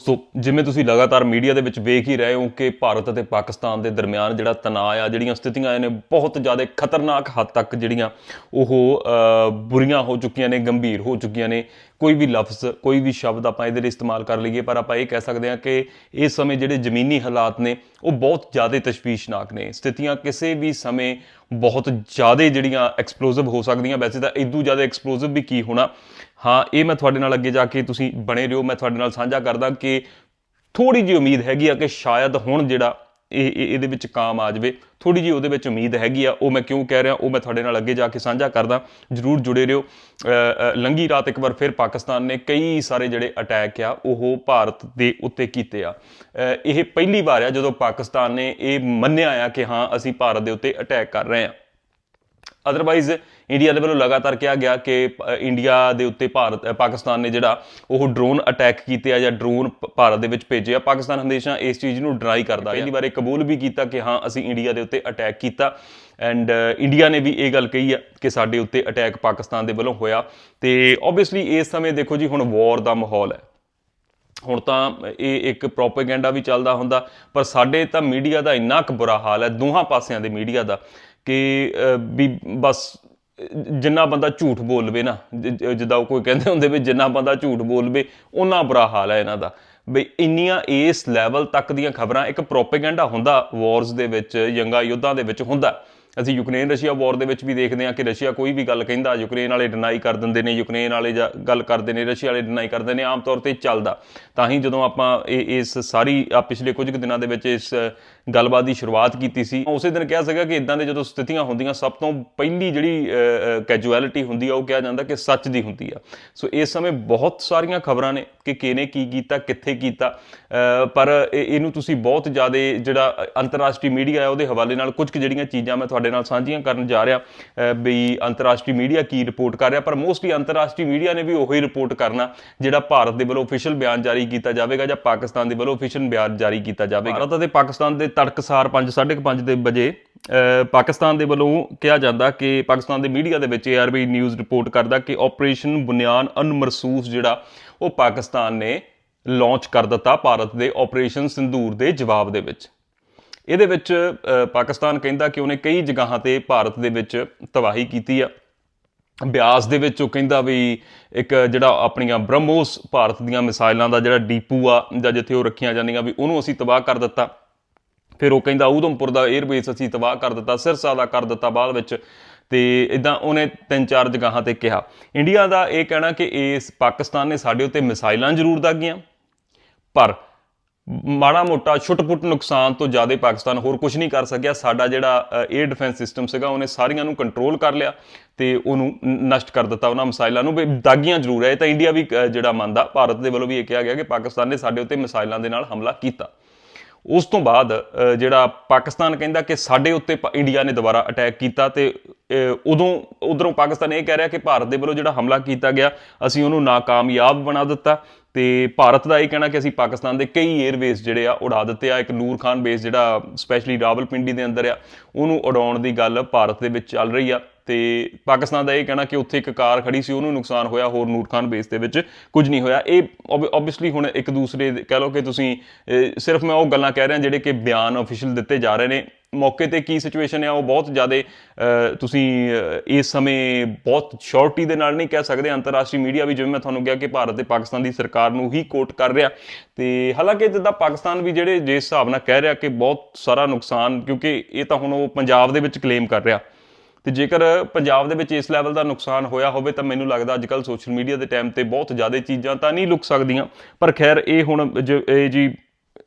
ਸੋ ਜਿਵੇਂ ਤੁਸੀਂ ਲਗਾਤਾਰ ਮੀਡੀਆ ਦੇ ਵਿੱਚ ਵੇਖ ਹੀ ਰਹੇ ਹੋ ਕਿ ਭਾਰਤ ਅਤੇ ਪਾਕਿਸਤਾਨ ਦੇ ਦਰਮਿਆਨ ਜਿਹੜਾ ਤਣਾਅ ਆ, ਜਿਹੜੀਆਂ ਸਥਿਤੀਆਂ ਨੇ, ਬਹੁਤ ਜ਼ਿਆਦਾ ਖਤਰਨਾਕ ਹੱਦ ਤੱਕ ਜਿਹੜੀਆਂ ਉਹ ਬੁਰੀਆਂ ਹੋ ਚੁੱਕੀਆਂ ਨੇ, ਗੰਭੀਰ ਹੋ ਚੁੱਕੀਆਂ ਨੇ। ਕੋਈ ਵੀ ਲਫ਼ਜ਼, ਕੋਈ ਵੀ ਸ਼ਬਦ ਆਪਾਂ ਇਹਦੇ ਲਈ ਇਸਤੇਮਾਲ ਕਰ ਲਈਏ, ਪਰ ਆਪਾਂ ਇਹ ਕਹਿ ਸਕਦੇ ਹਾਂ ਕਿ ਇਸ ਸਮੇਂ ਜਿਹੜੇ ਜ਼ਮੀਨੀ ਹਾਲਾਤ ਨੇ, ਉਹ ਬਹੁਤ ਜ਼ਿਆਦਾ ਤਸ਼ਵੀਸ਼ਨਾਕ ਨੇ। ਸਥਿਤੀਆਂ ਕਿਸੇ ਵੀ ਸਮੇਂ ਬਹੁਤ ਜ਼ਿਆਦਾ ਜਿਹੜੀਆਂ ਐਕਸਪਲੋਸਿਵ ਹੋ ਸਕਦੀਆਂ। ਵੈਸੇ ਤਾਂ ਇਦੋਂ ਜ਼ਿਆਦਾ ਐਕਸਪਲੋਸਿਵ ਵੀ ਕੀ ਹੋਣਾ ਹਾਂ ਇਹ ਮੈਂ ਤੁਹਾਡੇ ਨਾਲ ਅੱਗੇ ਜਾ ਕੇ ਤੁਸੀਂ ਬਣੇ ਰਹੋ। ਮੈਂ ਤੁਹਾਡੇ ਨਾਲ ਸਾਂਝਾ ਕਰਦਾ ਕਿ ਥੋੜੀ ਜਿਹੀ ਉਮੀਦ ਹੈਗੀ ਆ ਕਿ ਸ਼ਾਇਦ ਹੁਣ ਜਿਹੜਾ ਇਹ ਇਹ- ਇਹਦੇ ਵਿੱਚ ਕਾਮ ਆ ਜਾਵੇ। ਥੋੜੀ ਜਿਹੀ ਉਹਦੇ ਵਿੱਚ ਉਮੀਦ ਹੈਗੀ ਆ। ਉਹ ਮੈਂ ਕਿਉਂ ਕਹਿ ਰਿਹਾ? ਉਹ ਮੈਂ ਤੁਹਾਡੇ ਨਾਲ ਅੱਗੇ ਜਾ ਕੇ ਸਾਂਝਾ ਕਰਦਾ। ਜਰੂਰ ਜੁੜੇ ਰਹੋ। ਅ, ਲੰਘੀ ਰਾਤ ਇੱਕ ਵਾਰ ਫਿਰ ਪਾਕਿਸਤਾਨ ਨੇ ਕਈ ਸਾਰੇ ਜਿਹੜੇ ਅਟੈਕ ਆ ਉਹ ਭਾਰਤ ਦੇ ਉੱਤੇ ਕੀਤੇ ਆ। ਇਹ ਪਹਿਲੀ ਵਾਰ ਆ ਜਦੋਂ ਪਾਕਿਸਤਾਨ ਨੇ ਇਹ ਮੰਨਿਆ ਆ ਕਿ ਹਾਂ ਅਸੀਂ ਭਾਰਤ ਦੇ ਉੱਤੇ ਅਟੈਕ ਕਰ ਰਹੇ ਆ। ਅਦਰਵਾਈਜ਼ ਇੰਡੀਆ ਦੇ ਵੱਲੋਂ ਲਗਾਤਾਰ ਕਿਹਾ ਗਿਆ ਕਿ ਇੰਡੀਆ ਦੇ ਉੱਤੇ ਭਾਰਤ ਪਾਕਿਸਤਾਨ ਨੇ ਜਿਹੜਾ ਉਹ ਡਰੋਨ ਅਟੈਕ ਕੀਤੇ ਆ ਜਾਂ ਡਰੋਨ ਭਾਰਤ ਦੇ ਵਿੱਚ ਭੇਜੇ ਆ। ਪਾਕਿਸਤਾਨ ਹਮੇਸ਼ਾ ਇਸ ਚੀਜ਼ ਨੂੰ ਡਰਾਈ ਕਰਦਾ ਹੈ ਪਹਿਲੀ ਵਾਰ ਇਹ ਕਬੂਲ ਵੀ ਕੀਤਾ ਕਿ ਹਾਂ ਅਸੀਂ ਇੰਡੀਆ ਦੇ ਉੱਤੇ ਅਟੈਕ ਕੀਤਾ। ਐਂਡ ਇੰਡੀਆ ਨੇ ਵੀ ਇਹ ਗੱਲ ਕਹੀ ਆ ਕਿ ਸਾਡੇ ਉੱਤੇ ਅਟੈਕ ਪਾਕਿਸਤਾਨ ਦੇ ਵੱਲੋਂ ਹੋਇਆ। ਤੇ ਆਬਵੀਅਸਲੀ ਇਸ ਸਮੇਂ ਦੇਖੋ ਜੀ ਹੁਣ ਵਾਰ ਦਾ ਮਾਹੌਲ ਹੈ। ਹੁਣ ਤਾਂ ਇਹ ਇੱਕ ਪ੍ਰੋਪੇਗੈਂਡਾ ਵੀ ਚੱਲਦਾ ਹੁੰਦਾ ਪਰ ਸਾਡੇ ਤਾਂ ਮੀਡੀਆ ਦਾ ਇੰਨਾ ਕੁ ਬੁਰਾ ਹਾਲ ਹੈ ਦੋਹਾਂ ਪਾਸਿਆਂ ਦੇ ਮੀਡੀਆ ਦਾ ਕਿ ਵੀ ਬਸ ਜਿੰਨਾ ਬੰਦਾ ਝੂਠ ਬੋਲ ਲਵੇ ਨਾ ਜਿੱਦਾਂ ਉਹ ਕੋਈ ਕਹਿੰਦੇ ਹੁੰਦੇ ਵੀ ਜਿੰਨਾ ਬੰਦਾ ਝੂਠ ਬੋਲ ਲਵੇ ਉਹਨਾਂ ਬੁਰਾ ਹਾਲ ਹੈ ਇਹਨਾਂ ਦਾ। ਬਈ ਇੰਨੀਆਂ ਇਸ ਲੈਵਲ ਤੱਕ ਦੀਆਂ ਖਬਰਾਂ ਇੱਕ ਪ੍ਰੋਪੇਗੈਂਡਾ ਹੁੰਦਾ ਵਾਰਸ ਦੇ ਵਿੱਚ ਜੰਗਾਂ ਯੁੱਧਾਂ ਦੇ ਵਿੱਚ ਹੁੰਦਾ। ਅਸੀਂ ਯੂਕਰੇਨ ਰਸ਼ੀਆ ਵਾਰ ਦੇ ਵਿੱਚ ਵੀ ਦੇਖਦੇ ਹਾਂ ਕਿ ਰਸ਼ੀਆ ਕੋਈ ਵੀ ਗੱਲ ਕਹਿੰਦਾ, ਯੂਕਰੇਨ ਵਾਲੇ ਡਿਨਾਈ ਕਰ ਦਿੰਦੇ ਨੇ, ਯੂਕਰੇਨ ਵਾਲੇ ਜਾਂ ਗੱਲ ਕਰਦੇ ਨੇ, ਰਸ਼ੀਆ ਵਾਲੇ ਡਿਨਾਈ ਕਰਦੇ ਨੇ, ਆਮ ਤੌਰ ਤੇ ਚੱਲਦਾ। ਤਾਂ ਹੀ ਜਦੋਂ ਆਪਾਂ ਇਹ, ਇਸ ਸਾਰੀ ਪਿਛਲੇ ਕੁਝ ਕੁ ਦਿਨਾਂ ਦੇ ਵਿੱਚ ਇਸ ਗੱਲਬਾਤ ਦੀ ਸ਼ੁਰੂਆਤ ਕੀਤੀ ਸੀ ਉਸੇ ਦਿਨ ਕਿਹਾ ਸੀਗਾ ਕਿ ਇਦਾਂ ਦੇ ਜਦੋਂ ਸਥਿਤੀਆਂ ਹੁੰਦੀਆਂ, ਸਭ ਤੋਂ ਪਹਿਲੀ ਜਿਹੜੀ ਕੈਜੂਅਲਿਟੀ ਹੁੰਦੀ ਆ, ਉਹ ਕਿਹਾ ਜਾਂਦਾ ਕਿ ਸੱਚ ਦੀ ਹੁੰਦੀ ਆ। ਸੋ ਇਸ ਸਮੇਂ ਬਹੁਤ ਸਾਰੀਆਂ ਖਬਰਾਂ ਨੇ ਕਿ ਕਿਹਨੇ ਕੀ ਕੀਤਾ, ਕਿੱਥੇ ਕੀਤਾ ਪਰ ਇਹ- ਇਹਨੂੰ ਤੁਸੀਂ ਬਹੁਤ ਜ਼ਿਆਦਾ ਜਿਹੜਾ ਅੰਤਰਰਾਸ਼ਟਰੀ ਮੀਡੀਆ ਹੈ ਉਹਦੇ ਹਵਾਲੇ ਨਾਲ ਕੁਝ ਕੁ ਜਿਹੜੀਆਂ ਚੀਜ਼ਾਂ ਮੈਂ ਤੁਹਾਡੇ ਨਾਲ ਸਾਂਝੀਆਂ ਕਰਨ ਜਾ ਰਿਹਾ ਵੀ ਅੰਤਰਰਾਸ਼ਟਰੀ ਮੀਡੀਆ ਕੀ ਰਿਪੋਰਟ ਕਰ ਰਿਹਾ, ਪਰ ਮੋਸਟਲੀ ਅੰਤਰਰਾਸ਼ਟਰੀ ਮੀਡੀਆ ਨੇ ਵੀ ਉਹੀ ਰਿਪੋਰਟ ਕਰਨਾ, ਜਿਹੜਾ ਭਾਰਤ ਦੇ ਵੱਲੋਂ ਅਫੀਸ਼ੀਅਲ ਬਿਆਨ ਜਾਰੀ ਕੀਤਾ ਜਾਵੇਗਾ ਜਾਂ ਪਾਕਿਸਤਾਨ ਦੇ ਵੱਲੋਂ ਅਫੀਸ਼ੀਅਲ ਬਿਆਨ ਜਾਰੀ ਕੀਤਾ ਜਾਵੇਗਾ। ਭਾਰਤ ਅਤੇ ਪਾਕਿਸਤਾਨ ਦੇ ਤੜਕਸਾਰ 5:30 ਦੇ ਵਜੇ ਪਾਕਿਸਤਾਨ ਦੇ ਵੱਲੋਂ ਕਿਹਾ ਜਾਂਦਾ ਕਿ ਪਾਕਿਸਤਾਨ ਦੇ ਮੀਡੀਆ ਦੇ ਵਿੱਚ ਏਆਰਬੀ ਨਿਊਜ਼ ਰਿਪੋਰਟ ਕਰਦਾ ਕਿ ਆਪਰੇਸ਼ਨ ਬੁਨਿਆਨ ਅਨਮਰਸੂਸ ਜਿਹੜਾ, ਉਹ ਪਾਕਿਸਤਾਨ ਨੇ ਲਾਂਚ ਕਰ ਦਿੱਤਾ ਭਾਰਤ ਦੇ ਆਪਰੇਸ਼ਨ ਸਿੰਧੂਰ ਦੇ ਜਵਾਬ ਦੇ ਵਿੱਚ। ਇਹਦੇ ਵਿੱਚ ਪਾਕਿਸਤਾਨ ਕਹਿੰਦਾ ਕਿ ਉਹਨੇ ਕਈ ਜਗ੍ਹਾਵਾਂ ਤੇ ਭਾਰਤ ਦੇ ਵਿੱਚ ਤਬਾਹੀ ਕੀਤੀ ਆ। ਬਿਆਸ ਦੇ ਵਿੱਚ ਉਹ ਕਹਿੰਦਾ ਵੀ ਇੱਕ ਜਿਹੜਾ ਆਪਣੀਆਂ ਬ੍ਰਹਮੋਸ ਭਾਰਤ ਦੀਆਂ ਮਿਸਾਈਲਾਂ ਦਾ ਜਿਹੜਾ ਡੀਪੂ ਆ, ਜਾਂ ਜਿੱਥੇ ਉਹ ਰੱਖੀਆਂ ਜਾਂਦੀਆਂ ਵੀ ਉਹਨੂੰ ਅਸੀਂ ਤਬਾਹ ਕਰ ਦਿੱਤਾ। ਫਿਰ ਉਹ ਕਹਿੰਦਾ ਉਧਮਪੁਰ ਦਾ 에ਅਰਬੇਸ ਅਸੀਂ ਤਬਾਹ ਕਰ ਦਿੱਤਾ, ਸਿਰਸਾ ਦਾ ਕਰ ਦਿੱਤਾ ਬਾਅਦ ਵਿੱਚ ਤੇ ਇਦਾਂ ਉਹਨੇ ਤਿੰਨ ਚਾਰ ਜਗ੍ਹਾਵਾਂ ਤੇ ਕਿਹਾ। ਇੰਡੀਆ ਦਾ ਇਹ ਕਹਿਣਾ ਕਿ ਇਸ ਪਾਕਿਸਤਾਨ ਨੇ ਸਾਡੇ ਉੱਤੇ ਮਿਸਾਈਲਾਂ ਜ਼ਰੂਰ ਦਾਗੀਆਂ, ਪਰ ਮਾੜਾ ਮੋਟਾ ਛੁੱਟ-ਪੁੱਟ ਨੁਕਸਾਨ ਤੋਂ ਜ਼ਿਆਦਾ ਪਾਕਿਸਤਾਨ ਹੋਰ ਕੁਝ ਨਹੀਂ ਕਰ ਸਕਿਆ। ਸਾਡਾ ਜਿਹੜਾ 에ਅਰ ਡਿਫੈਂਸ ਸਿਸਟਮ ਸੀਗਾ ਉਹਨੇ ਸਾਰੀਆਂ ਨੂੰ ਕੰਟਰੋਲ ਕਰ ਲਿਆ ਤੇ ਉਹਨੂੰ ਨਸ਼ਟ ਕਰ ਦਿੱਤਾ ਉਹਨਾਂ ਮਿਸਾਈਲਾਂ ਨੂੰ। ਵੀ ਦਾਗੀਆਂ ਜ਼ਰੂਰ ਹੈ। ਇਹ ਤਾਂ ਇੰਡੀਆ ਵੀ ਅ, ਜਿਹੜਾ ਮੰਨਦਾ। ਭਾਰਤ ਦੇ ਵੱਲੋਂ ਵੀ ਇਹ ਕਿਹਾ ਗਿਆ ਕਿ ਪਾਕਿਸਤਾਨ ਨੇ ਸਾਡੇ ਉੱਤੇ ਮਿਸਾਈਲਾਂ ਦੇ ਨਾਲ ਹਮਲਾ ਕੀਤਾ। ਉਸ ਤੋਂ ਬਾਅਦ ਜਿਹੜਾ ਪਾਕਿਸਤਾਨ ਕਹਿੰਦਾ ਕਿ ਸਾਡੇ ਉੱਤੇ ਪ- ਇੰਡੀਆ ਨੇ ਦੁਬਾਰਾ ਅਟੈਕ ਕੀਤਾ ਤੇ ਉਦੋਂ, ਉਧਰੋਂ ਪਾਕਿਸਤਾਨ ਇਹ ਕਹਿ ਰਿਹਾ ਕਿ ਭਾਰਤ ਦੇ ਵੱਲੋਂ ਜਿਹੜਾ ਹਮਲਾ ਕੀਤਾ ਗਿਆ, ਅਸੀਂ ਉਹਨੂੰ ਨਾਕਾਮਯਾਬ ਬਣਾ ਦਿੱਤਾ ਤੇ ਭਾਰਤ ਦਾ ਇਹ ਕਹਿਣਾ ਕਿ ਅਸੀਂ ਪਾਕਿਸਤਾਨ ਦੇ ਕਈ 에ਅਰਬੇਸ ਜਿਹੜੇ ਆ ਉਡਾ ਦਿੱਤੇ ਆ, ਇੱਕ ਨੂਰ ਖਾਨ ਬੇਸ ਜਿਹੜਾ ਸਪੈਸ਼ਲੀ ਰਾਵਲਪਿੰਡੀ ਦੇ ਅੰਦਰ ਆ, ਉਹਨੂੰ ਉਡਾਉਣ ਦੀ ਗੱਲ ਭਾਰਤ ਦੇ ਵਿੱਚ ਚੱਲ ਰਹੀ ਆ। ਤੇ ਪਾਕਿਸਤਾਨ ਦਾ ਇਹ ਕਹਿਣਾ ਕਿ ਉੱਥੇ ਇੱਕ ਕਾਰ ਖੜੀ ਸੀ, ਉਹਨੂੰ ਨੁਕਸਾਨ ਹੋਇਆ ਹੋਰ ਨੂਰ ਖਾਨ ਬੇਸ ਦੇ ਵਿੱਚ, ਕੁਝ ਨਹੀਂ ਹੋਇਆ। ਇਹ ਆਬਵੀਅਸਲੀ ਹੁਣ ਇੱਕ ਦੂਸਰੇ ਕਹਿ ਲਓ ਕਿ ਤੁਸੀਂ ਸਿਰਫ ਮੈਂ ਉਹ ਗੱਲਾਂ ਕਹਿ ਰਿਹਾ ਜਿਹੜੇ ਕਿ ਬਿਆਨ ਅਫੀਸ਼ੀਅਲ ਦਿੱਤੇ ਜਾ ਰਹੇ ਨੇ। ਮੌਕੇ ਤੇ ਕੀ ਸਿਚੁਏਸ਼ਨ ਹੈ ਉਹ ਬਹੁਤ ਜ਼ਿਆਦਾ ਤੁਸੀਂ ਇਸ ਸਮੇਂ ਬਹੁਤ ਸ਼ੋਰਟੀ ਦੇ ਨਾਲ ਨਹੀਂ ਕਹਿ ਸਕਦੇ। ਅੰਤਰਰਾਸ਼ਟਰੀ ਮੀਡੀਆ ਵੀ ਜਿਵੇਂ ਮੈਂ ਤੁਹਾਨੂੰ ਕਿਹਾ ਕਿ ਭਾਰਤ ਤੇ ਪਾਕਿਸਤਾਨ ਦੀ ਸਰਕਾਰ ਨੂੰ ਹੀ ਕੋਟ ਕਰ ਰਿਹਾ। ਤੇ ਹਾਲਾਂਕਿ ਜਿੱਦਾਂ ਪਾਕਿਸਤਾਨ ਵੀ ਜਿਹੜੇ ਜਿਸ ਹਿਸਾਬ ਨਾਲ ਕਹਿ ਰਿਹਾ ਕਿ ਬਹੁਤ ਸਾਰਾ ਨੁਕਸਾਨ, ਕਿਉਂਕਿ ਇਹ ਤਾਂ ਹੁਣ ਉਹ ਪੰਜਾਬ ਦੇ ਵਿੱਚ ਕਲੇਮ ਕਰ ਰਿਹਾ। ਤੇ ਜੇਕਰ ਪੰਜਾਬ ਦੇ ਵਿੱਚ ਇਸ ਲੈਵਲ ਦਾ ਨੁਕਸਾਨ ਹੋਇਆ ਹੋਵੇ ਤਾਂ ਮੈਨੂੰ ਲੱਗਦਾ ਅੱਜ ਕੱਲ ਸੋਸ਼ਲ ਮੀਡੀਆ ਦੇ ਟਾਈਮ ਤੇ ਬਹੁਤ ਜ਼ਿਆਦਾ ਚੀਜ਼ਾਂ ਤਾਂ ਨਹੀਂ ਲੁਕ ਸਕਦੀਆਂ। ਪਰ ਖੈਰ, ਇਹ ਹੁਣ ਜ- ਇਹ ਜੀ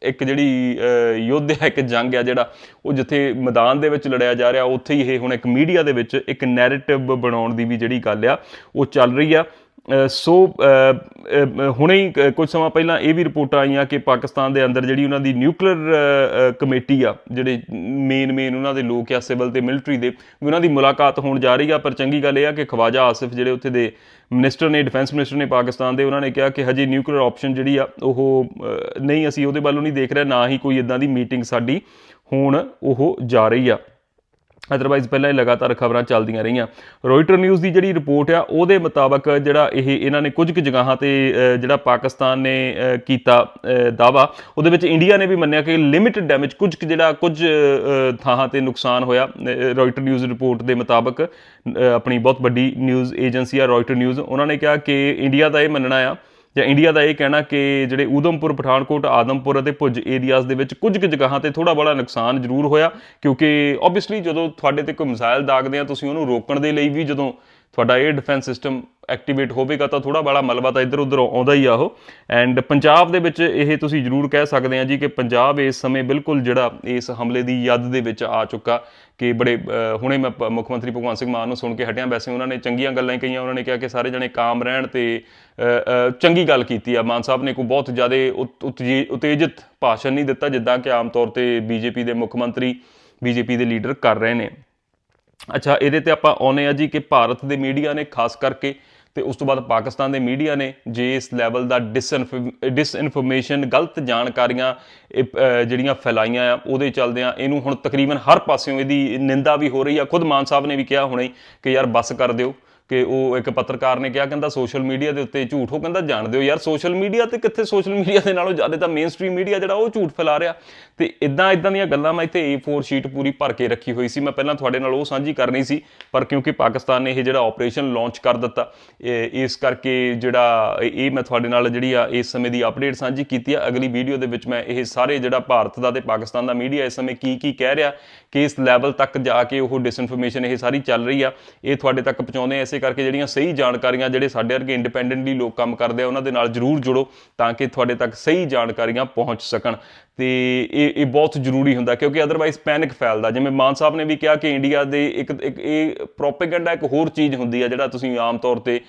ਇੱਕ ਜਿਹੜੀ ਯੁੱਧ ਹੈ, ਇੱਕ ਜੰਗ ਹੈ ਜਿਹੜਾ, ਉਹ ਜਿੱਥੇ ਮੈਦਾਨ ਦੇ ਵਿੱਚ ਲੜਿਆ ਜਾ ਰਿਹਾ, ਉੱਥੇ ਹੀ ਇਹ ਹੁਣ ਇੱਕ ਮੀਡੀਆ ਦੇ ਵਿੱਚ ਇੱਕ ਨੈਰੇਟਿਵ ਬਣਾਉਣ ਦੀ ਵੀ ਜਿਹੜੀ ਗੱਲ ਆ, ਉਹ ਚੱਲ ਰਹੀ ਆ। ਸੋ ਹੁਣੇ ਹੀ ਕ- ਕੁਝ ਸਮਾਂ ਪਹਿਲਾਂ ਇਹ ਵੀ ਰਿਪੋਰਟਾਂ ਆਈਆਂ ਕਿ ਪਾਕਿਸਤਾਨ ਦੇ ਅੰਦਰ ਜਿਹੜੀ ਉਹਨਾਂ ਦੀ ਨਿਊਕਲੀਅਰ ਕਮੇਟੀ ਆ, ਜਿਹੜੇ ਮੇਨ ਮੇਨ ਉਹਨਾਂ ਦੇ ਲੋਕ ਆ, ਸਿਵਲ ਤੇ ਮਿਲਟਰੀ ਦੇ, ਵੀ ਉਹਨਾਂ ਦੀ ਮੁਲਾਕਾਤ ਹੋਣ ਜਾ ਰਹੀ ਆ। ਪਰ ਚੰਗੀ ਗੱਲ ਇਹ ਆ ਕਿ ਖਵਾਜਾ ਆਸਿਫ ਜਿਹੜੇ ਉੱਥੇ ਦੇ ਮਿਨਿਸਟਰ ਨੇ ਡਿਫੈਂਸ ਮਿਨਿਸਟਰ ਨੇ ਪਾਕਿਸਤਾਨ ਦੇ, ਉਹਨਾਂ ਨੇ ਕਿਹਾ ਕਿ ਹਜੇ ਨਿਊਕਲੀਅਰ ਆਪਸ਼ਨ ਜਿਹੜੀ ਆ, ਉਹ ਨਹੀਂ, ਅਸੀਂ ਉਹਦੇ ਵੱਲੋਂ ਨਹੀਂ ਦੇਖ ਰਹੇ, ਨਾ ਹੀ ਕੋਈ ਇਦਾਂ ਦੀ ਮੀਟਿੰਗ ਸਾਡੀ ਹੋਣ, ਉਹ ਜਾ ਰਹੀ ਆ। ਅਦਰਵਾਈਜ਼ ਪਹਿਲਾਂ ਹੀ ਲਗਾਤਾਰ ਖਬਰਾਂ ਚੱਲਦੀਆਂ ਰਹੀਆਂ। ਰੋਇਟਰ ਨਿਊਜ਼ ਦੀ ਜਿਹੜੀ ਰਿਪੋਰਟ ਆ, ਉਹਦੇ ਮੁਤਾਬਕ ਜਿਹੜਾ ਇਹ ਇਹਨਾਂ ਨੇ ਕੁਝ ਕੁ ਜਗ੍ਹਾਵਾਂ ਤੇ ਜਿਹੜਾ ਪਾਕਿਸਤਾਨ ਨੇ ਕੀਤਾ ਦਾਵਾ ਉਹਦੇ ਵਿੱਚ ਇੰਡੀਆ ਨੇ ਵੀ ਮੰਨਿਆ ਕਿ ਲਿਮਿਟਡ ਡੈਮੇਜ ਕੁਝ ਕੁ ਜਿਹੜਾ, ਕੁਝ ਥਾਂ ਤੇ ਨੁਕਸਾਨ ਹੋਇਆ। ਰੋਇਟਰ ਨਿਊਜ਼ ਰਿਪੋਰਟ ਦੇ ਮੁਤਾਬਕ ਆਪਣੀ ਬਹੁਤ ਵੱਡੀ ਨਿਊਜ਼ ਏਜੰਸੀ ਆ ਰੋਇਟਰ ਨਿਊਜ਼ ਉਹਨਾਂ ਨੇ ਕਿਹਾ ਕਿ ਇੰਡੀਆ ਦਾ ਇਹ ਮੰਨਣਾ ਆ ਜਾਂ ਇੰਡੀਆ ਦਾ ਇਹ ਕਹਿਣਾ ਕਿ ਜਿਹੜੇ ਊਧਮਪੁਰ, ਪਠਾਨਕੋਟ, ਆਦਮਪੁਰ ਅਤੇ ਭੁੱਜ ਏਰੀਆਜ਼ ਦੇ ਵਿੱਚ ਕੁਝ ਕੁ ਜਗ੍ਹਾਵਾਂ ਤੇ ਥੋੜਾ ਬੜਾ ਨੁਕਸਾਨ ਜ਼ਰੂਰ ਹੋਇਆ, ਕਿਉਂਕਿ ਆਬਵੀਅਸਲੀ ਜਦੋਂ ਤੁਹਾਡੇ ਤੇ ਕੋਈ ਮਿਸਾਈਲ ਦਾਗਦੇ ਆ, ਤੁਸੀਂ ਉਹਨੂੰ ਰੋਕਣ ਦੇ ਲਈ ਵੀ ਜਦੋਂ ਤੁਹਾਡਾ 에ਅਰ ਡਿਫੈਂਸ ਸਿਸਟਮ ਐਕਟੀਵੇਟ ਹੋਵੇਗਾ ਤਾਂ ਥੋੜਾ ਬੜਾ ਮਲਬਾ ਤਾਂ ਇੱਧਰ ਉੱਧਰ ਆਉਂਦਾ ਹੀ ਆ ਉਹ। ਐਂਡ ਪੰਜਾਬ ਦੇ ਵਿੱਚ ਇਹ ਤੁਸੀਂ ਜ਼ਰੂਰ ਕਹਿ ਸਕਦੇ ਆ ਜੀ ਕਿ ਪੰਜਾਬ ਇਸ ਸਮੇਂ ਬਿਲਕੁਲ ਜਿਹੜਾ ਇਸ ਹਮਲੇ ਦੀ ਯਾਦ ਦੇ ਵਿੱਚ ਆ ਚੁੱਕਾ ਕਿ ਬੜੇ ਹੁਣੇ ਮੈਂ ਮੁੱਖ ਮੰਤਰੀ ਭਗਵੰਤ ਸਿੰਘ ਮਾਨ ਨੂੰ ਸੁਣ ਕੇ ਹਟਿਆ। ਵੈਸੇ ਉਹਨਾਂ ਨੇ ਚੰਗੀਆਂ ਗੱਲਾਂ ਹੀ ਕਹੀਆਂ। ਉਹਨਾਂ ਨੇ ਕਿਹਾ ਕਿ ਸਾਰੇ ਜਣੇ ਕਾਮ ਰਹਿਣ ਤੇ ਚੰਗੀ ਗੱਲ ਕੀਤੀ ਆ। ਮਾਨ ਸਾਹਿਬ ਨੇ ਕੋਈ ਬਹੁਤ ਜ਼ਿਆਦਾ ਉਤ- ਉਤਜੀ- ਉਤੇਜਿਤ ਭਾਸ਼ਣ ਨਹੀਂ ਦਿੱਤਾ, ਜਿੱਦਾਂ ਕਿ ਆਮ ਤੌਰ ਤੇ ਬੀਜੇਪੀ ਦੇ ਮੁੱਖ ਮੰਤਰੀ, ਬੀਜੇਪੀ ਦੇ ਲੀਡਰ ਕਰ ਰਹੇ ਨੇ। ਅੱਛਾ ਇਹਦੇ ਤੇ ਆਪਾਂ ਆਉਨੇ ਆ ਜੀ ਕਿ ਭਾਰਤ ਦੇ ਮੀਡੀਆ ਨੇ ਖਾਸ ਕਰਕੇ ਤੇ ਉਸ ਤੋਂ ਬਾਅਦ ਪਾਕਿਸਤਾਨ ਦੇ ਮੀਡੀਆ ਨੇ ਜੇ ਇਸ ਲੈਵਲ ਦਾ ਡਿਸਇਨਫੋਰਮੇਸ਼ਨ ਗਲਤ ਜਾਣਕਾਰੀਆਂ ਇਹ, ਜਿਹੜੀਆਂ ਫੈਲਾਈਆਂ ਆ ਉਹਦੇ ਚੱਲਦੇ ਆ ਇਹਨੂੰ ਹੁਣ ਤਕਰੀਬਨ ਹਰ ਪਾਸਿਓਂ ਇਹਦੀ ਨਿੰਦਾ ਵੀ ਹੋ ਰਹੀ ਆ। ਖੁਦ ਮਾਨ ਸਾਹਿਬ ਨੇ ਵੀ ਕਿਹਾ ਹੁਣੇ ਕਿ ਯਾਰ ਬੱਸ ਕਰ ਦਿਓ। ਕਿ ਉਹ ਇੱਕ ਪੱਤਰਕਾਰ ਨੇ ਕਿਹਾ, ਕਹਿੰਦਾ ਸੋਸ਼ਲ ਮੀਡੀਆ ਦੇ ਉੱਤੇ ਝੂਠ, ਉਹ ਕਹਿੰਦਾ ਜਾਣਦੇ ਹੋ ਯਾਰ ਸੋਸ਼ਲ ਮੀਡੀਆ ਤੇ ਕਿੱਥੇ ਸੋਸ਼ਲ ਮੀਡੀਆ ਦੇ ਨਾਲੋਂ ਜ਼ਿਆਦਾ ਤਾਂ ਮੇਨ ਸਟ੍ਰੀਮ ਮੀਡੀਆ ਜਿਹੜਾ ਉਹ ਝੂਠ ਫੈਲਾ ਰਿਹਾ। ਤੇ ਇਦਾਂ ਇਦਾਂ ਦੀਆਂ ਗੱਲਾਂ ਮੈਂ ਇੱਥੇ A4 ਸ਼ੀਟ ਪੂਰੀ ਭਰ ਕੇ ਰੱਖੀ ਹੋਈ ਸੀ। ਮੈਂ ਪਹਿਲਾਂ ਤੁਹਾਡੇ ਨਾਲ ਉਹ ਸਾਂਝੀ ਕਰਨੀ ਸੀ, ਪਰ ਕਿਉਂਕਿ ਪਾਕਿਸਤਾਨ ਨੇ ਇਹ ਜਿਹੜਾ ਆਪਰੇਸ਼ਨ ਲਾਂਚ ਕਰ ਦਿੱਤਾ, ਇਹ- ਇਸ ਕਰਕੇ ਜਿਹੜਾ ਇਹ ਮੈਂ ਤੁਹਾਡੇ ਨਾਲ ਜਿਹੜੀ ਆ, ਇਸ ਸਮੇਂ ਦੀ ਅਪਡੇਟ ਸਾਂਝੀ ਕੀਤੀ ਆ। ਅਗਲੀ ਵੀਡੀਓ ਦੇ ਵਿੱਚ ਮੈਂ ਇਹ ਸਾਰੇ ਜਿਹੜਾ ਭਾਰਤ ਦਾ ਤੇ ਪਾਕਿਸਤਾਨ ਦਾ ਮੀਡੀਆ ਇਸ ਸਮੇਂ ਕੀ ਕੀ ਕਹਿ ਰਿਹਾ ਕਿ ਇਸ ਲੈਵਲ ਤੱਕ ਜਾ ਕੇ ਉਹ ਡਿਸਇਨਫੋਰਮੇਸ਼ਨ ਇਹ ਸਾਰੀ ਚੱਲ ਰਹੀ ਆ, ਇਹ ਤੁਹਾਡੇ ਤੱਕ ਪਹੁੰਚਾਉਂਦੇ ਆ। ਇਸੇ ਕਰਕੇ ਜਿਹੜੀਆਂ ਸਹੀ ਜਾਣਕਾਰੀਆਂ ਜਿਹੜੇ ਸਾਡੇ ਵਰਗੇ ਇੰਡੀਪੈਂਡੈਂਟਲੀ ਲੋਕ ਕੰਮ ਕਰਦੇ ਆ, ਉਹਨਾਂ ਦੇ ਨਾਲ ਜਰੂਰ ਜੁੜੋ ਤਾਂ ਕਿ ਤੁਹਾਡੇ ਤੱਕ ਸਹੀ ਜਾਣਕਾਰੀਆਂ ਪਹੁੰਚ ਸਕਣ। ਤੇ ਇਹ ਇਹ ਬਹੁਤ ਜ਼ਰੂਰੀ ਹੁੰਦਾ, ਕਿਉਂਕਿ ਅਦਰਵਾਈਜ਼ ਪੈਨਿਕ ਫੈਲਦਾ। ਜਿਵੇਂ ਮਾਨ ਸਾਹਿਬ ਨੇ ਵੀ ਕਿਹਾ ਕਿ ਇੰਡੀਆ ਦੇ ਇੱਕ ਇੱਕ ਇਹ ਪ੍ਰੋਪੇਗੈਂਡਾ ਇੱਕ ਹੋਰ ਚੀਜ਼ ਹੁੰਦੀ ਆ, ਜਿਹੜਾ ਤੁਸੀਂ ਆਮ ਤੌਰ ਤੇ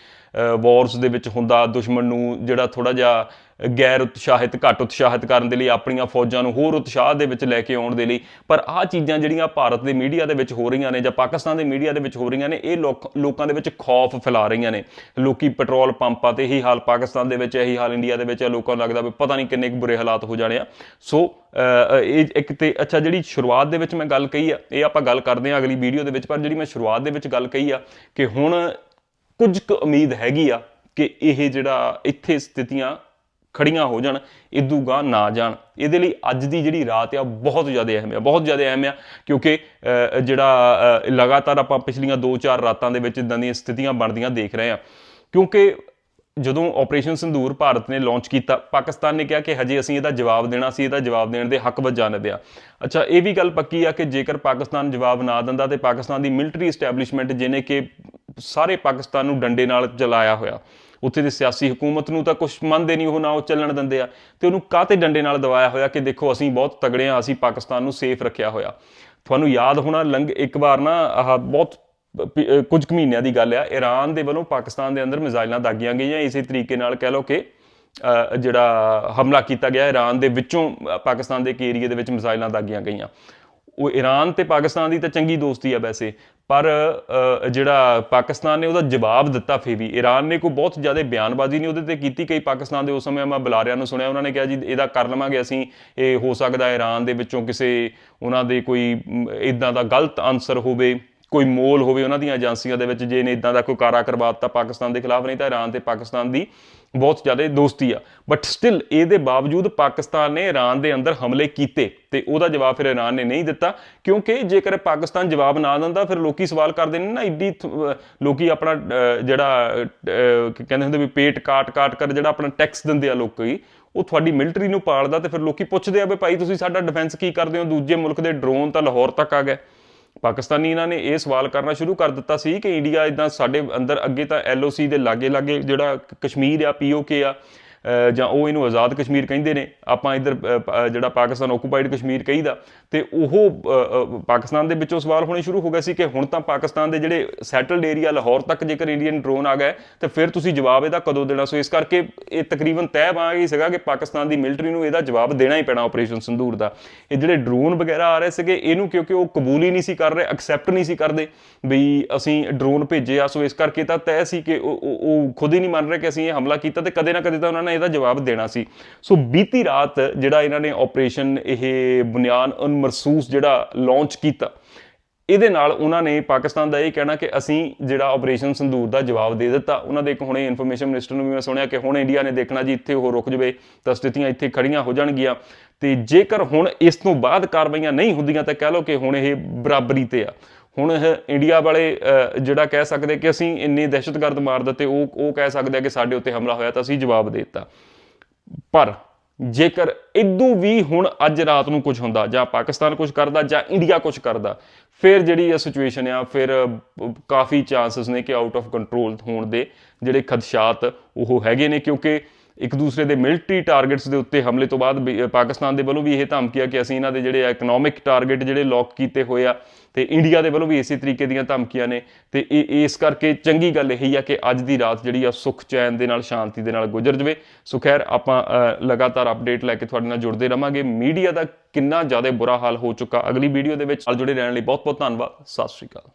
ਵਾਰਸ ਦੇ ਵਿੱਚ ਹੁੰਦਾ, ਦੁਸ਼ਮਣ ਨੂੰ ਜਿਹੜਾ ਥੋੜਾ ਜਿਹਾ ਗੈਰ ਉਤਸ਼ਾਹਿਤ, ਘੱਟ ਉਤਸ਼ਾਹਿਤ ਕਰਨ ਦੇ ਲਈ, ਆਪਣੀਆਂ ਫੌਜਾਂ ਨੂੰ ਹੋਰ ਉਤਸ਼ਾਹ ਦੇ ਵਿੱਚ ਲੈ ਕੇ ਆਉਣ ਦੇ ਲਈ। ਪਰ ਆਹ ਚੀਜ਼ਾਂ ਜਿਹੜੀਆਂ ਭਾਰਤ ਦੇ ਮੀਡੀਆ ਦੇ ਵਿੱਚ ਹੋ ਰਹੀਆਂ ਨੇ ਜਾਂ ਪਾਕਿਸਤਾਨ ਦੇ ਮੀਡੀਆ ਦੇ ਵਿੱਚ ਹੋ ਰਹੀਆਂ ਨੇ, ਇਹ ਲੋਕਾਂ ਦੇ ਵਿੱਚ ਖੌਫ ਫੈਲਾ ਰਹੀਆਂ ਨੇ। ਲੋਕੀ ਪੈਟਰੋਲ ਪੰਪਾਂ ਤੇ ਇਹੀ ਹਾਲ ਪਾਕਿਸਤਾਨ ਦੇ ਵਿੱਚ, ਇਹੀ ਹਾਲ ਇੰਡੀਆ ਦੇ ਵਿੱਚ ਹੈ ਲੋਕਾਂ ਨੂੰ ਲੱਗਦਾ ਵੀ ਪਤਾ ਨਹੀਂ ਕਿੰਨੇ ਕੁ ਬੁਰੇ ਹਾਲਾਤ ਹੋ ਜਾਣੇ ਆ। ਸੋ ਇਹ ਇੱਕ ਤੇ, ਅੱਛਾ, ਜਿਹੜੀ ਸ਼ੁਰੂਆਤ ਦੇ ਵਿੱਚ ਮੈਂ ਗੱਲ ਕਹੀ ਆ, ਇਹ ਆਪਾਂ ਗੱਲ ਕਰਦੇ ਆ ਅਗਲੀ ਵੀਡੀਓ ਦੇ ਵਿੱਚ, ਪਰ ਜਿਹੜੀ ਮੈਂ ਸ਼ੁਰੂਆਤ ਦੇ ਵਿੱਚ ਗੱਲ ਕਹੀ ਆ ਕਿ ਹੁਣ ਕੁਝ ਕੁ ਉਮੀਦ ਹੈਗੀ ਆ ਕਿ ਇਹ ਜਿਹੜਾ ਇੱਥੇ ਸਥਿਤੀਆਂ ਖੜੀਆਂ ਹੋ ਜਾਣ ਇਦੂ ਗਾਂ ਨਾ ਜਾਣ। ਇਹਦੇ ਲਈ ਅੱਜ ਦੀ ਜਿਹੜੀ ਰਾਤ ਆ ਬਹੁਤ ਜ਼ਿਆਦਾ ਅਹਿਮ ਆ, ਬਹੁਤ ਜ਼ਿਆਦਾ ਅਹਿਮ ਆ, ਕਿਉਂਕਿ ਜਿਹੜਾ ਲਗਾਤਾਰ ਆਪਾਂ ਪਿਛਲੀਆਂ 2-4 ਰਾਤਾਂ ਦੇ ਵਿੱਚ ਇਦਾਂ ਦੀਆਂ ਸਥਿਤੀਆਂ ਬਣਦੀਆਂ ਦੇਖ ਰਹੇ ਆ। ਕਿਉਂਕਿ ਜਦੋਂ ਆਪਰੇਸ਼ਨ ਸੰਧੂਰ ਭਾਰਤ ਨੇ ਲਾਂਚ ਕੀਤਾ, ਪਾਕਿਸਤਾਨ ਨੇ ਕਿਹਾ ਕਿ ਹਜੇ ਅਸੀਂ ਇਹਦਾ ਜਵਾਬ ਦੇਣਾ ਸੀ, ਇਹਦਾ ਜਵਾਬ ਦੇਣ ਦੇ ਹੱਕ ਵਿੱਚ ਜਾਣਦੇ ਆ ਅੱਛਾ, ਇਹ ਵੀ ਗੱਲ ਪੱਕੀ ਆ ਕਿ ਜੇਕਰ ਪਾਕਿਸਤਾਨ ਜਵਾਬ ਨਾ ਦਿੰਦਾ ਤੇ ਪਾਕਿਸਤਾਨ ਦੀ ਮਿਲਟਰੀ ਐਸਟੈਬਲਿਸ਼ਮੈਂਟ ਜਿਹਨੇ ਕਿ ਸਾਰੇ ਪਾਕਿਸਤਾਨ ਨੂੰ ਡੰਡੇ ਨਾਲ ਜਲਾਇਆ ਹੋਇਆ, ਉੱਥੇ ਦੀ ਸਿਆਸੀ ਹਕੂਮਤ ਨੂੰ ਤਾਂ ਕੁਝ ਮੰਨਦੇ ਨਹੀਂ, ਉਹ ਨਾ ਉਹ ਚੱਲਣ ਦਿੰਦੇ ਆ, ਤੇ ਉਹਨੂੰ ਕਾਹਤੇ ਡੰਡੇ ਨਾਲ ਦਵਾਇਆ ਹੋਇਆ ਕਿ ਦੇਖੋ ਅਸੀਂ ਬਹੁਤ ਤਗੜੇ ਆ, ਅਸੀਂ ਪਾਕਿਸਤਾਨ ਨੂੰ ਸੇਫ ਰੱਖਿਆ ਹੋਇਆ। ਤੁਹਾਨੂੰ ਯਾਦ ਹੋਣਾ, ਲੰਘ ਇੱਕ ਵਾਰ ਨਾ ਆਹ ਬਹੁਤ ਕੁਝ ਕੁ ਮਹੀਨਿਆਂ ਦੀ ਗੱਲ ਆ ਈਰਾਨ ਦੇ ਵੱਲੋਂ ਪਾਕਿਸਤਾਨ ਦੇ ਅੰਦਰ ਮਿਜ਼ਾਈਲਾਂ ਦਾਗੀਆਂ ਗਈਆਂ। ਇਸੇ ਤਰੀਕੇ ਨਾਲ ਕਹਿ ਲਓ ਕਿ ਜਿਹੜਾ ਹਮਲਾ ਕੀਤਾ ਗਿਆ ਈਰਾਨ ਦੇ ਵਿੱਚੋਂ ਪਾਕਿਸਤਾਨ ਦੇ ਇੱਕ ਏਰੀਏ ਦੇ ਵਿੱਚ ਮਿਜ਼ਾਈਲਾਂ ਦਾਗੀਆਂ ਗਈਆਂ। ਉਹ ਈਰਾਨ ਤੇ ਪਾਕਿਸਤਾਨ ਦੀ ਤਾਂ ਚੰਗੀ ਦੋਸਤੀ ਆ ਵੈਸੇ, ਪਰ ਜਿਹੜਾ ਪਾਕਿਸਤਾਨ ਨੇ ਉਹਦਾ ਜਵਾਬ ਦਿੱਤਾ ਫੇ ਵੀ। ਈਰਾਨ ਨੇ ਕੋਈ ਬਹੁਤ ਜ਼ਿਆਦਾ ਬਿਆਨਬਾਜ਼ੀ ਨਹੀਂ ਉਹਦੇ ਤੇ ਕੀਤੀ ਕਈ ਪਾਕਿਸਤਾਨ ਦੇ ਉਸ ਸਮੇਂ ਮੈਂ ਬੁਲਾਰਿਆਂ ਨੂੰ ਸੁਣਿਆ, ਉਹਨਾਂ ਨੇ ਕਿਹਾ ਜੀ ਇਹਦਾ ਕਰ ਲਵਾਂਗੇ ਅਸੀਂ, ਇਹ ਹੋ ਸਕਦਾ ਈਰਾਨ ਦੇ ਵਿੱਚੋਂ ਕਿਸੇ, ਉਹਨਾਂ ਦੇ ਕੋਈ ਇਦਾਂ ਦਾ ਗਲਤ ਆਨਸਰ ਹੋਵੇ। ਕੋਈ ਮੋਲ ਹੋਵੇ ਉਹਨਾਂ ਦੀਆਂ ਏਜੰਸੀਆਂ ਦੇ ਵਿੱਚ, ਜੇ ਨੇ ਇਦਾਂ ਦਾ ਕੋਈ ਕਾਰਾ ਕਰਵਾ ਦਿੱਤਾ ਪਾਕਿਸਤਾਨ ਦੇ ਖਿਲਾਫ, ਨਹੀਂ ਤਾਂ ਇਰਾਨ ਤੇ ਪਾਕਿਸਤਾਨ ਦੀ ਬਹੁਤ ਜ਼ਿਆਦਾ ਦੋਸਤੀ ਆ। ਬਟ ਸਟਿਲ ਇਹਦੇ ਬਾਵਜੂਦ ਪਾਕਿਸਤਾਨ ਨੇ ਇਰਾਨ ਦੇ ਅੰਦਰ ਹਮਲੇ ਕੀਤੇ ਤੇ ਉਹਦਾ ਜਵਾਬ ਫਿਰ ਇਰਾਨ ਨੇ ਨਹੀਂ ਦਿੱਤਾ, ਕਿਉਂਕਿ ਜੇਕਰ ਪਾਕਿਸਤਾਨ ਜਵਾਬ ਨਾ ਦਿੰਦਾ, ਫਿਰ ਲੋਕੀ ਸਵਾਲ ਕਰਦੇ ਨੇ ਨਾ, ਇੱਡੀ ਥ- ਅਹ ਲੋਕੀ ਆਪਣਾ ਜਿਹੜਾ ਕਹਿੰਦੇ ਹੁੰਦੇ ਵੀ ਪੇਟ ਕਾਟ ਕਾਟ ਕਰ ਜਿਹੜਾ ਆਪਣਾ ਟੈਕਸ ਦਿੰਦੇ ਆ ਲੋਕੀ, ਉਹ ਤੁਹਾਡੀ ਮਿਲਟਰੀ ਨੂੰ ਪਾਲਦਾ ਤੇ ਫਿਰ ਲੋਕੀ ਪੁੱਛਦੇ ਆ ਵੀ ਭਾਈ ਤੁਸੀਂ ਸਾਡਾ ਡਿਫੈਂਸ ਕੀ ਕਰਦੇ ਹੋ? ਦੂਜੇ ਮੁਲਕ ਦੇ ਡਰੋਨ ਤਾਂ ਲਾਹੌਰ ਤੱਕ ਆ ਗਏ। ਪਾਕਿਸਤਾਨੀ ਇਹਨਾਂ ਨੇ ਇਹ ਸਵਾਲ ਕਰਨਾ ਸ਼ੁਰੂ ਕਰ ਦਿੱਤਾ ਸੀ ਕਿ ਇੰਡੀਆ ਇਦਾਂ ਸਾਡੇ ਅੰਦਰ ਅੱਗੇ ਤਾਂ ਐਲਓਸੀ ਦੇ ਲਾਗੇ ਲਾਗੇ ਜਿਹੜਾ ਕਸ਼ਮੀਰ ਆ ਪੀਓਕੇ ਆ ਜਾਂ ਉਹ ਇਹਨੂੰ ਆਜ਼ਾਦ ਕਸ਼ਮੀਰ ਕਹਿੰਦੇ ਨੇ, ਆਪਾਂ ਇੱਧਰ ਜਿਹੜਾ ਪਾਕਿਸਤਾਨ ਓਕੂਪਾਈਡ ਕਸ਼ਮੀਰ ਕਹੀਦਾ, ਤੇ ਉਹ ਪਾਕਿਸਤਾਨ ਦੇ ਵਿੱਚੋਂ ਸਵਾਲ ਹੋਣੇ ਸ਼ੁਰੂ ਹੋ ਗਏ ਸੀ ਕਿ ਹੁਣ ਤਾਂ ਪਾਕਿਸਤਾਨ ਦੇ ਜਿਹੜੇ ਸੈਟਲਡ ਏਰੀਆ ਲਾਹੌਰ ਤੱਕ ਜੇਕਰ ਇੰਡੀਅਨ ਡਰੋਨ ਆ ਗਏ ਤੇ ਫਿਰ ਤੁਸੀਂ ਜਵਾਬ ਇਹਦਾ ਕਦੋਂ ਦੇਣਾ? ਸੋ ਇਸ ਕਰਕੇ ਇਹ ਤਕਰੀਬਨ ਤੈਅ ਬਣ ਗਈ ਸੀਗਾ ਕਿ ਪਾਕਿਸਤਾਨ ਦੀ ਮਿਲਟਰੀ ਨੂੰ ਇਹਦਾ ਜਵਾਬ ਦੇਣਾ ਹੀ ਪੈਣਾ ਆਪਰੇਸ਼ਨ ਸੰਦੂਰ ਦਾ। ਇਹ ਜਿਹੜੇ ਡਰੋਨ ਵਗੈਰਾ ਆ ਰਹੇ ਸੀਗੇ, ਇਹਨੂੰ ਕਿਉਂਕਿ ਉਹ ਕਬੂਲ ਹੀ ਨਹੀਂ ਸੀ ਕਰ ਰਹੇ ਐਕਸੈਪਟ ਨਹੀਂ ਸੀ ਕਰਦੇ ਵੀ ਅਸੀਂ ਡਰੋਨ ਭੇਜੇ ਆ, ਸੋ ਇਸ ਕਰਕੇ ਤਾਂ ਤੈਅ ਸੀ ਕਿ ਉਹ ਉਹ ਖੁਦ ਹੀ ਨਹੀਂ ਮੰਨ ਰਹੇ ਕਿ ਅਸੀਂ ਇਹ ਹਮਲਾ ਕੀਤਾ ਤੇ ਕਦੇ ਨਾ ਕਦੇ ਤਾਂ ਉਹਨਾਂ ਨੇ ਇਹਦਾ ਜਵਾਬ ਦੇਣਾ ਸੀ। ਸੋ ਬੀਤੀ ਰਾਤ ਜਿਹੜਾ ਇਹਨਾਂ ਨੇ ਆਪਰੇਸ਼ਨ ਇਹ ਬੁਨਿਆਨ ਅਨ ਜਿਹੜਾ ਲਾਂਚ ਕੀਤਾ, ਇਹਦੇ ਨਾਲ ਉਹਨਾਂ ਨੇ ਪਾਕਿਸਤਾਨ ਦਾ ਇਹ ਕਹਿਣਾ ਕਿ ਅਸੀਂ ਜਿਹੜਾ ਆਪਰੇਸ਼ਨ ਸੰਦੂਰ ਦਾ ਜਵਾਬ ਦੇ ਦਿੱਤਾ। ਉਹਨਾਂ ਦੇ ਇੱਕ ਹੁਣੇ ਇਨਫੋਰਮੇਸ਼ਨ ਮਿਨਿਸਟਰ ਨੂੰ ਵੀ ਮੈਂ ਸੁਣਿਆ ਕਿ ਹੁਣ ਇੰਡੀਆ ਨੇ ਦੇਖਣਾ ਜੀ ਇੱਥੇ ਉਹ ਰੁਕ ਜਵੇ, ਤਾਂ ਸਥਿਤੀਆਂ ਇੱਥੇ ਖੜੀਆਂ ਹੋ ਜਾਣਗੀਆਂ। ਤੇ ਜੇਕਰ ਹੁਣ ਇਸ ਤੋਂ ਬਾਅਦ ਕਾਰਵਾਈਆਂ ਨਹੀਂ ਹੁੰਦੀਆਂ ਤਾਂ ਕਹਿ ਲਓ ਕਿ ਹੁਣ ਇਹ ਬਰਾਬਰੀ ਤੇ ਆ। ਹੁਣ ਇਹ ਇੰਡੀਆ ਵਾਲੇ ਜਿਹੜਾ ਕਹਿ ਸਕਦੇ ਕਿ ਅਸੀਂ ਇੰਨੇ ਦਹਿਸ਼ਤਗਰਦ ਮਾਰ ਦਿੱਤੇ, ਉਹ ਉਹ ਕਹਿ ਸਕਦੇ ਆ ਕਿ ਸਾਡੇ ਉੱਤੇ ਹਮਲਾ ਹੋਇਆ ਤਾਂ ਅਸੀਂ ਜਵਾਬ ਦੇ ਦਿੱਤਾ। ਪਰ ਜੇਕਰ ਇਦੋਂ ਵੀ ਹੁਣ ਅੱਜ ਰਾਤ ਨੂੰ ਕੁਝ ਹੁੰਦਾ, ਜਾਂ ਪਾਕਿਸਤਾਨ ਕੁਝ ਕਰਦਾ, ਜਾਂ ਇੰਡੀਆ ਕੁਝ ਕਰਦਾ, ਫਿਰ ਜਿਹੜੀ ਇਹ ਸਿਚੁਏਸ਼ਨ ਆ, ਫਿਰ ਕਾਫੀ ਚਾਂਸਸ ਨੇ ਕਿ ਆਊਟ ਆਫ ਕੰਟਰੋਲ ਹੋਣ ਦੇ ਜਿਹੜੇ ਖਦਸ਼ਾਤ ਉਹ ਹੈਗੇ ਨੇ, ਕਿਉਂਕਿ ਇੱਕ ਦੂਸਰੇ ਦੇ ਮਿਲਟਰੀ ਟਾਰਗੇਟਸ ਦੇ ਉੱਤੇ ਹਮਲੇ ਤੋਂ ਬਾਅਦ ਵੀ, ਪਾਕਿਸਤਾਨ ਦੇ ਵੱਲੋਂ ਵੀ ਇਹ ਧਮਕੀ ਆ ਕਿ ਅਸੀਂ ਇਹਨਾਂ ਦੇ ਜਿਹੜੇ ਇਕਨੋਮਿਕ ਟਾਰਗੇਟ ਜਿਹੜੇ ਲੌਕ ਕੀਤੇ ਹੋਏ ਆ ਤੇ ਇੰਡੀਆ ਦੇ ਵੱਲੋਂ ਵੀ ਇਸੇ ਤਰੀਕੇ ਦੀਆਂ ਧਮਕੀਆਂ ਨੇ ਤੇ ਇਹ ਇਸ ਕਰਕੇ ਚੰਗੀ ਗੱਲ ਇਹੀ ਆ ਕਿ ਅੱਜ ਦੀ ਰਾਤ ਜਿਹੜੀ ਆ ਸੁਖ ਚੈਨ ਦੇ ਨਾਲ ਸ਼ਾਂਤੀ ਦੇ ਨਾਲ ਗੁਜ਼ਰ ਜਵੇ। ਸੋ ਖੈਰ ਆਪਾਂ ਲਗਾਤਾਰ ਅਪਡੇਟ ਲੈ ਕੇ ਤੁਹਾਡੇ ਨਾਲ ਜੁੜਦੇ ਰਵਾਂਗੇ। ਮੀਡੀਆ ਦਾ ਕਿੰਨਾ ਜ਼ਿਆਦਾ ਬੁਰਾ ਹਾਲ ਹੋ ਚੁੱਕਾ ਅਗਲੀ ਵੀਡੀਓ ਦੇ ਵਿੱਚ ਨਾਲ ਜੁੜੇ ਰਹਿਣ ਲਈ ਬਹੁਤ ਬਹੁਤ ਧੰਨਵਾਦ। ਸਤਿ ਸ਼੍ਰੀ ਅਕਾਲ।